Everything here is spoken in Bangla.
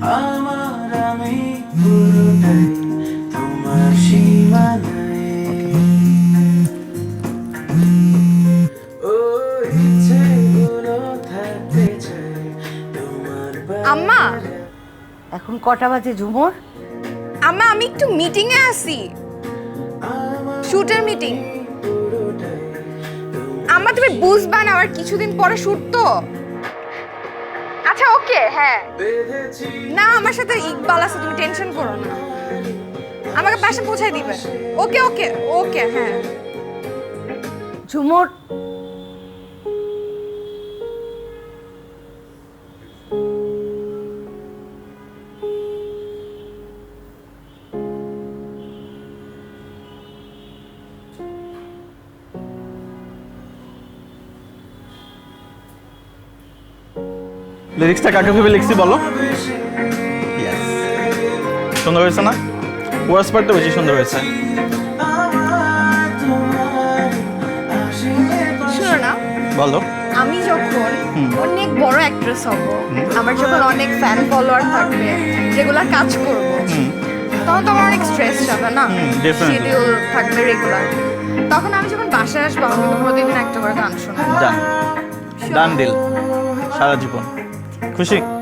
আমার আমি পুরোটাই তোমার সীমানায় আম্মা। এখন কটা বাজে ঝুমুর? আম্মা আমি একটু মিটিং এ আছি। শুটের মিটিং আম্মা তুমি বুঝবা না আবার কিছুদিন পরে শুট তো। আচ্ছা ওকে হ্যাঁ। না আমার সাথে ইকবাল আছে তুমি টেনশন করো না। আমাকে বাসা পৌঁছায় দিবে। ওকে ওকে ওকে হ্যাঁ। ঝুমুর লিরিক্সটা কাকে ভেবে লিখছি বলো? সুন্দর হয়েছে না? ওয়ার্স পার্টটা বেশি সুন্দর হয়েছে। বলো। আমি যখন অনেক বড় অ্যাক্ট্রেস হব আমার যখন অনেক ফ্যান ফলোয়ার থাকবে রেগুলার কাজ করব তখন তো আমার অনেক স্ট্রেস যাবে না. শিডিউল থাকবে রেগুলার তখন আমি যখন বাসায় আসব আমি প্রতিদিন একটা করে গান শোনাবো। ডান ডান ডিল সারা জীবন। 不信。